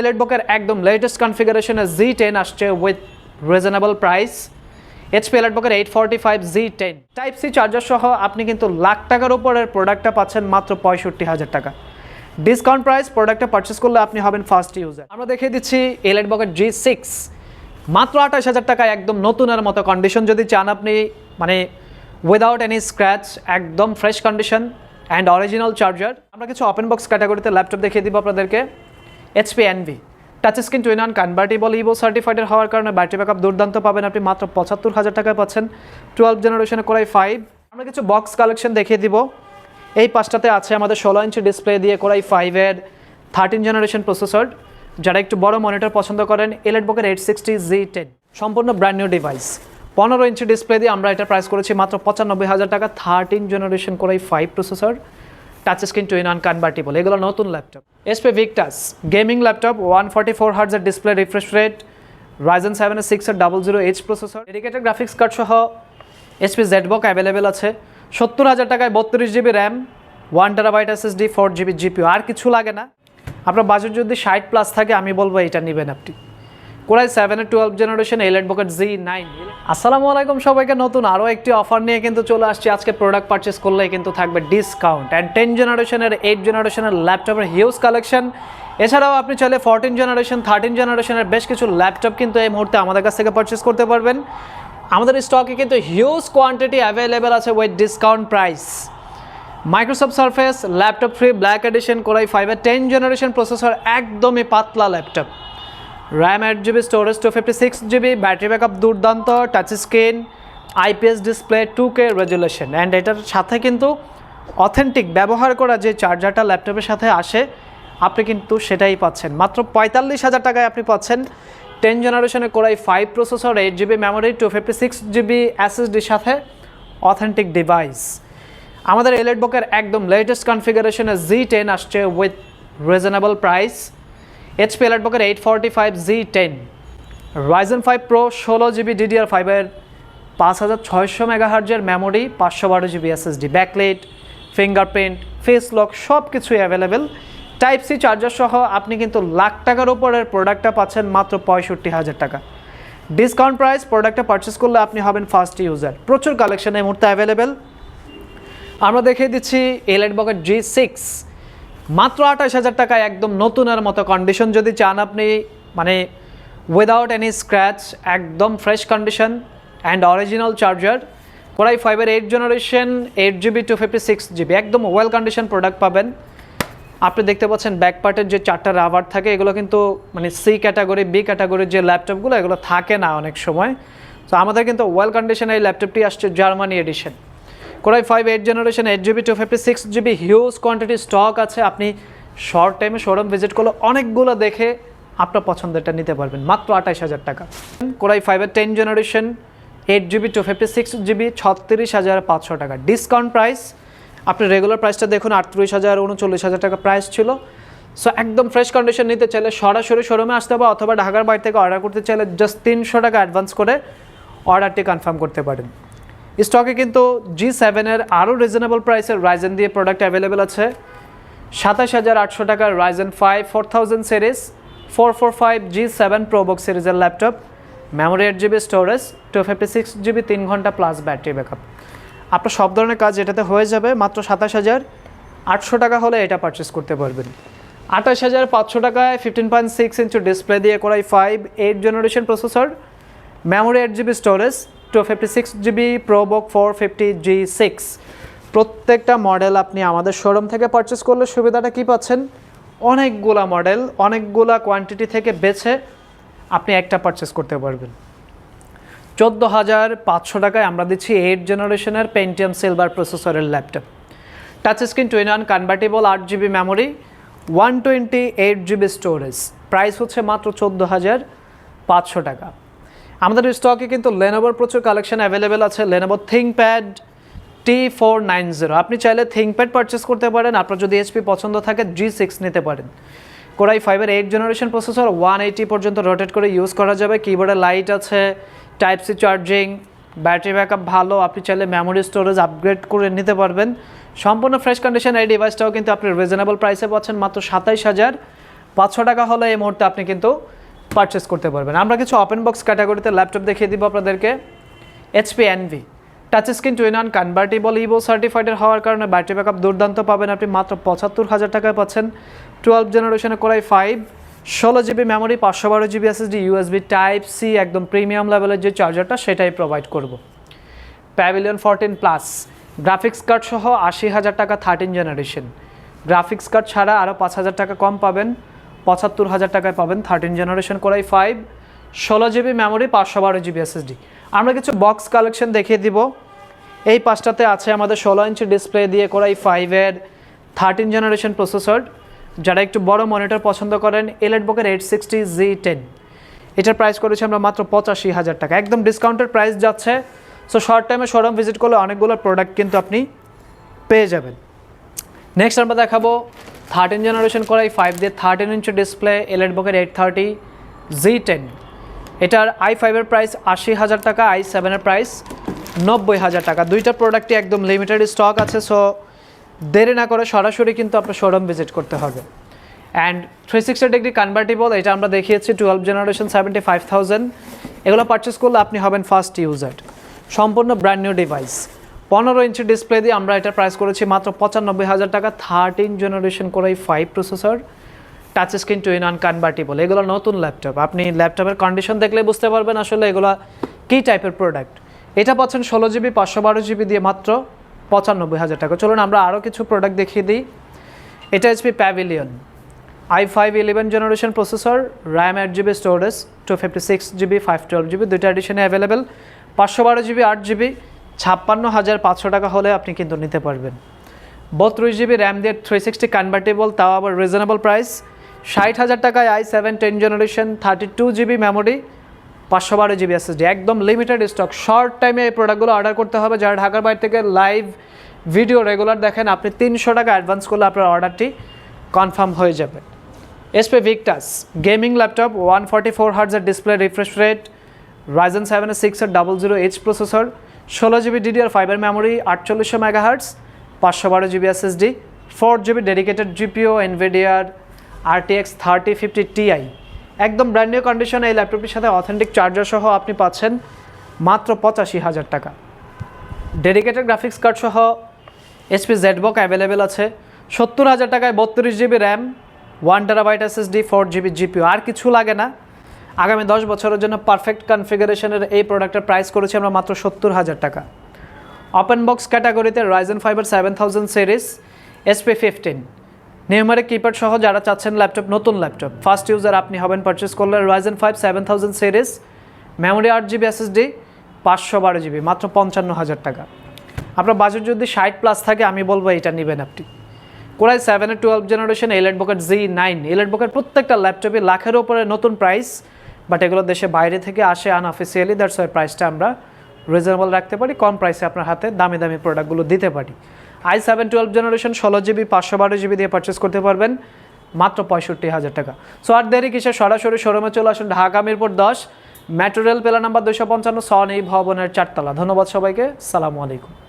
এলেটবুকের একদম লেটেস্ট কনফিগারেশনে G ten আসছে with reasonable price HP এলেটবুকের eight forty five G ten type C charger সহ আপনি কিন্তু লাখ টাকার উপরের প্রোডাক্টটা পাচ্ছেন মাত্র পঁয়ষট্টি হাজার টাকা। ডিসকাউন্ট প্রাইস প্রোডাক্টটা পারচেস করলে আপনি হবেন ফার্স্ট ইউজার আমরা দেখিয়ে দিচ্ছি এলেটবুকের জি সিক্স মাত্র আঠাশ হাজার টাকায় একদম নতুনের মতো কন্ডিশন যদি চান আপনি মানে উইদাউট এনি স্ক্র্যাচ একদম fresh condition and original charger আমরা কিছু ওপেন বক্স ক্যাটাগরিতে ল্যাপটপ দেখিয়ে দিব আপনাদেরকে। HP Envy touch screen two in one convertible Evo সার্টিফাইডের হওয়ার কারণে ব্যাটারি ব্যাকআপ দুর্দান্ত পাবেন আপনি মাত্র পঁচাত্তর হাজার টাকায় পাচ্ছেন। টুয়েলভ জেনারেশনে করাই ফাইভ আমরা কিছু বক্স কালেকশন দেখিয়ে দিব। এই পাঁচটাতে আছে আমাদের ষোলো ইঞ্চি ডিসপ্লে দিয়ে করাই ফাইভের থার্টিন জেনারেশন প্রসেসর যারা একটু বড় মনিটর পছন্দ করেন এলেটবুকের এইট সিক্সটি জি টেন সম্পূর্ণ ব্র্যান্ড নিউ ডিভাইস পনেরো ইঞ্চি ডিসপ্লে দিয়ে আমরা এটা প্রাইস করেছি মাত্র পঁচানব্বই হাজার টাকা। Thirteen generation core i five processor touch screen two in one convertible এগুলো নতুন laptop SP Victus gaming laptop one forty four হার্জের display refresh rate Ryzen seven six আর double zero H processor dedicated graphics card সহ SP ZBook available আছে। সত্তর হাজার টাকায় বত্রিশ GB RAM one terabyte SSD four GB GPU আর কিছু লাগে না। আপনার বাজেট যদি ষাট প্লাস থাকে, আমি বলব এটা নেবেন আপনি। কোরাই সেভেনের twelve generation এলেট bucket G nine আসসালামু আলাইকুম সবাইকে, নতুন আরও একটি অফার নিয়ে কিন্তু চলে আসছি। আজকে প্রোডাক্ট পারচেস করলে কিন্তু থাকবে ডিসকাউন্ট অ্যান্ড টেন জেনারেশনের এইট জেনারেশনের ল্যাপটপের হিউজ কালেকশন এছাড়াও আপনি চাইলে ফোরটিন জেনারেশন থার্টিন জেনারেশনের বেশ কিছু ল্যাপটপ কিন্তু এই মুহূর্তে আমাদের কাছ থেকে পারচেস করতে পারবেন। আমাদের স্টকে কিন্তু হিউজ কোয়ান্টিটি অ্যাভেলেবেল আছে with discount price Microsoft Surface laptop free black edition core i ফাইভের টেন জেনারেশন প্রসেসর একদমই পাতলা laptop RAM eight GB storage two fifty six GB battery backup দুর্দান্ত touch screen IPS display two K resolution and এটার সাথে কিন্তু authentic ব্যবহার করা যে চার্জারটা ল্যাপটপের সাথে আসে, আপনি কিন্তু সেটাই পাচ্ছেন। মাত্র পঁয়তাল্লিশ হাজার টাকায় আপনি পাচ্ছেন টেন জেনারেশনে core i five processor eight GB memory two fifty six GB এসএসডির সাথে অথেন্টিক ডিভাইস আমাদের এলেটবুকের একদম লেটেস্ট কনফিগারেশনে জি টেন আসছে with reasonable price HP এলেটবুকের eight forty five G ten Ryzen five pro ষোলো জিবি ডিডিআর ফাইভের পাঁচ হাজার ছয়শো মেগাহার্জের মেমোরি পাঁচশো বারো GB SSD backlit fingerprint face lock সব কিছুই অ্যাভেলেবেল টাইপ সি চার্জার সহ আপনি কিন্তু লাখ টাকার উপরের প্রোডাক্টটা পাচ্ছেন মাত্র পঁয়ষট্টি হাজার টাকা। ডিসকাউন্ট প্রাইস প্রোডাক্টটা পারচেস করলে আপনি হবেন ফার্স্ট ইউজার প্রচুর কালেকশন এই মুহূর্তে অ্যাভেলেবেল আমরা দেখিয়ে দিচ্ছি এলাইট বকেট জি সিক্স মাত্র আঠাশ হাজার টাকায় একদম নতুনের মতো কন্ডিশন যদি চান আপনি মানে উইদাউট এনি স্ক্র্যাচ একদম fresh condition and original charger core i ফাইভের eight generation eight GB two fifty six GB একদম ওয়েল কন্ডিশন প্রোডাক্ট পাবেন। আপনি দেখতে পাচ্ছেন ব্যাক পার্টের যে চারটা রাবার থাকে, এগুলো কিন্তু মানে সি ক্যাটাগরি বি ক্যাটাগরির যে ল্যাপটপগুলো এগুলো থাকে না অনেক সময়। তো আমাদের কিন্তু ওয়েল কন্ডিশন এই ল্যাপটপটি আসছে Germany edition core i five eight generation eight GB two fifty six GB huge quantity stock আছে। আপনি শর্ট টাইমে শোরুম ভিজিট করলে অনেকগুলো দেখে আপনার পছন্দেরটা নিতে পারবেন। মাত্র আঠাইশ হাজার টাকা। কোরাই ফাইভের ten generation eight GB two fifty six GB ছত্রিশ হাজার পাঁচশো টাকা। ডিসকাউন্ট প্রাইস আপনি রেগুলার প্রাইসটা দেখুন, আটত্রিশ হাজার, উনচল্লিশ হাজার টাকা প্রাইস ছিল। সো একদম ফ্রেশ কন্ডিশন নিতে চাইলে সরাসরি শোরুমে আসতে হবে অথবা ঢাকার বাইরে থেকে অর্ডার করতে চাইলে জাস্ট তিনশো টাকা অ্যাডভান্স করে অর্ডারটি কনফার্ম করতে পারেন। স্টকে কিন্তু জি সেভেনের আরও রিজনেবল প্রাইসের রাইজেন দিয়ে প্রোডাক্ট অ্যাভেলেবেল আছে। সাতাশ হাজার আটশো টাকার Ryzen five four thousand series four four five G seven ProBook সিরিজের laptop memory eight GB storage two fifty six GB তিন ঘণ্টা প্লাস ব্যাটারি ব্যাকআপ আপনার সব ধরনের কাজ এটাতে হয়ে যাবে, মাত্র সাতাশ হাজার আটশো টাকা হলে এটা পারচেস করতে পারবেন। আঠাশ হাজার পাঁচশো টাকায় fifteen point six inch display দিয়ে core i five eight generation processor memory eight GB storage two fifty six GB ProBook four fifty G six প্রত্যেকটা মডেল আপনি আমাদের শোরুম থেকে পারচেস করলে সুবিধাটা কী পাচ্ছেন? অনেকগুলা মডেল অনেকগুলা কোয়ান্টিটি থেকে বেছে আপনি একটা পারচেস করতে পারবেন। চোদ্দ হাজার পাঁচশো টাকায় আমরা দিচ্ছি এইট জেনারেশনের পেন্টিয়াম সিলভার প্রসেসরের laptop touch screen two in one convertible আট GB memory one twenty eight GB storage price হচ্ছে মাত্র চোদ্দ হাজার পাঁচশো টাকা। আমাদের স্টকে কিন্তু লেনোভোর প্রচুর কালেকশন অ্যাভেলেবেল আছে। Lenovo ThinkPad T four nine zero আপনি চাইলে থিঙ্কপ্যাড পারচেস করতে পারেন। আপনার যদি এইচপি পছন্দ থাকে জি সিক্স নিতে পারেন। কোরাই ফাইভের eight generation processor one eighty পর্যন্ত রোটেট করে ইউজ করা যাবে। কিবোর্ডে লাইট আছে type C charging battery backup ভালো। আপনি চাইলে মেমোরি স্টোরেজ আপগ্রেড করে নিতে পারবেন। সম্পূর্ণ ফ্রেশ কন্ডিশন এই ডিভাইসটাও কিন্তু আপনি রিজনেবল প্রাইসে পাচ্ছেন মাত্র সাতাইশ হাজার। পাঁচশো টাকা হলে এই মুহূর্তে আপনি কিন্তু পারচেস করতে পারবেন। আমরা কিছু ওপেন বক্স ক্যাটাগরিতে ল্যাপটপ দেখিয়ে দিব আপনাদেরকে। HP Envy touch screen two in one convertible Evo সার্টিফাইডের হওয়ার কারণে ব্যাটারি ব্যাকআপ দুর্দান্ত পাবেন। আপনি মাত্র পঁচাত্তর হাজার টাকায় পাচ্ছেন। টুয়েলভ জেনারেশনে করাই ফাইভ ষোলো জিবি মেমোরি পাঁচশো বারো GB SSD USB type C একদম প্রিমিয়াম লেভেলের যে চার্জারটা সেটাই প্রোভাইড করব। Pavilion fourteen plus graphics card সহ আশি হাজার টাকা থার্টিন জেনারেশন গ্রাফিক্স কার্ড ছাড়া আরও পাঁচ হাজার টাকা কম পাবেন। পঁচাত্তর হাজার টাকায় পাবেন thirteen generation core i five ষোলো জিবি মেমোরি পাঁচশো বারো জিবি এসএসডি আমরা কিছু বক্স কালেকশন দেখিয়ে দিব। এই পাঁচটাতে আছে আমাদের ষোলো ইঞ্চি ডিসপ্লে দিয়ে করাই ফাইভের থার্টিন জেনারেশন প্রসেসর যারা একটু বড় মনিটর পছন্দ করেন এলেট বকের এইট সিক্সটি জি টেন এটার প্রাইস করেছি আমরা মাত্র পঁচাশি হাজার টাকা। একদম ডিসকাউন্টের প্রাইস যাচ্ছে। সো শর্ট টাইমে শোরুম ভিজিট করলে অনেকগুলো প্রোডাক্ট কিন্তু আপনি পেয়ে যাবেন। নেক্সট আমরা দেখাবো thirteen generation core i five দিয়ে থার্টিন ইঞ্চি ডিসপ্লে এলএড বকের এইট থার্টি জি টেন এটার আই ফাইভের প্রাইস আশি হাজার টাকা আই সেভেনের প্রাইস নব্বই হাজার টাকা। দুইটা প্রোডাক্টই একদম লিমিটেড স্টক আছে সো দেরি না করে সরাসরি কিন্তু আপনার শোরুম ভিজিট করতে হবে। And three sixty degree convertible এটা আমরা দেখিয়েছি twelve generation seventy five thousand এগুলো পারচেস করলে আপনি হবেন ফার্স্ট ইউজার সম্পূর্ণ ব্র্যান্ড নিউ ডিভাইস পনেরো ইঞ্চি ডিসপ্লে দিয়ে আমরা এটা প্রাইস করেছি মাত্র পঁচানব্বই হাজার টাকা থার্টিন জেনারেশন করে five processor touch screen two in one convertible এগুলো নতুন ল্যাপটপ আপনি ল্যাপটপের কন্ডিশন দেখলে বুঝতে পারবেন আসলে এগুলো কী টাইপের প্রোডাক্ট এটা পাচ্ছেন ষোলো জিবি পাঁচশো বারো জিবি দিয়ে মাত্র পঁচানব্বই হাজার টাকা। চলুন আমরা আরও কিছু প্রোডাক্ট দেখিয়ে দিই। এটা HP Pavilion i five eleven generation processor RAM eight GB storage two fifty six GB five twelve GB দুইটা এডিশনে অ্যাভেলেবেল পাঁচশো বারো জিবি আট জিবি ছাপ্পান্ন হাজার পাঁচশো টাকা হলে আপনি কিন্তু নিতে পারবেন। বত্রিশ জিবি র্যাম দিয়ে থ্রি সিক্সটি কনভার্টেবল তাও আবার রিজনেবল প্রাইস ষাট হাজার টাকায় i seven ten generation thirty two GB memory পাঁচশো বারো জিবি এসএসডি একদম লিমিটেড স্টক শর্ট টাইমে এই প্রোডাক্টগুলো অর্ডার করতে হবে। যারা ঢাকার বাইরে থেকে লাইভ ভিডিও রেগুলার দেখেন, আপনি তিনশো টাকা অ্যাডভান্স করলে আপনার অর্ডারটি কনফার্ম হয়ে যাবে। SP Victus gaming laptop one forty four হার্জের display refresh rate Ryzen সেভেনের সিক্সের ডাবল জিরো এইচ প্রসেসর ষোলো জিবি ডিডিআর ফাইবার মেমোরি আটচল্লিশশো মেগা হার্টস পাঁচশো বারো GB SSD four GB dedicated GPU Nvidia RTX thirty fifty Ti একদম brand new কন্ডিশনে এই ল্যাপটপটির সাথে অথেন্টিক চার্জার সহ আপনি পাচ্ছেন মাত্র পঁচাশি হাজার টাকা। ডেডিকেটেড গ্রাফিক্স কার্ড সহ এইচপি জেডবক অ্যাভেলেবেল আছে। সত্তর হাজার টাকায় বত্রিশ GB RAM one terabyte SSD four GB GPU আর কিছু লাগে না। আগামী দশ বছরের জন্য পারফেক্ট কনফিগারেশনের এই প্রোডাক্টের প্রাইস করেছি আমরা মাত্র সত্তর হাজার টাকা। ওপেন বক্স ক্যাটাগরিতে Ryzen fiber seven thousand series SP fifteen numeric keypad সহ যারা চাচ্ছেন ল্যাপটপ নতুন ল্যাপটপ ফার্স্ট ইউজার আপনি হবেন পারচেস করলে Ryzen five seven thousand series memory আট জিবি এসএসডি পাঁচশো বারো জিবি মাত্র পঞ্চান্ন হাজার টাকা। আপনার বাজেট যদি ষাট প্লাস থাকে, আমি বলব এটা নেবেন আপনি। কোরাই সেভেনের twelve generation এলেট bucket G nine এলেট bucket প্রত্যেকটা ল্যাপটপে লাখের ওপরে নতুন প্রাইস বাট এগুলো দেশে বাইরে থেকে আসে আনঅফিসিয়ালি দ্যাটস ওয়াই প্রাইসটা আমরা রিজনেবল রাখতে পারি, কম প্রাইসে আপনার হাতে দামি দামি প্রোডাক্টগুলো দিতে পারি। আই সেভেন টুয়েলভ জেনারেশন ষোলো জিবি পাঁচশো বারো জিবি দিয়ে পারচেস করতে পারবেন, মাত্র পঁয়ষট্টি হাজার টাকা। সো আর দেরি কিসে সরাসরি শোরুমে চলে আসুন, ঢাকা মিরপুর দশ মেট্রো রেল পেলা নাম্বার দুশো পঞ্চান্ন সন এই ভবনের চারতলা। ধন্যবাদ সবাইকে, সালামু আলাইকুম।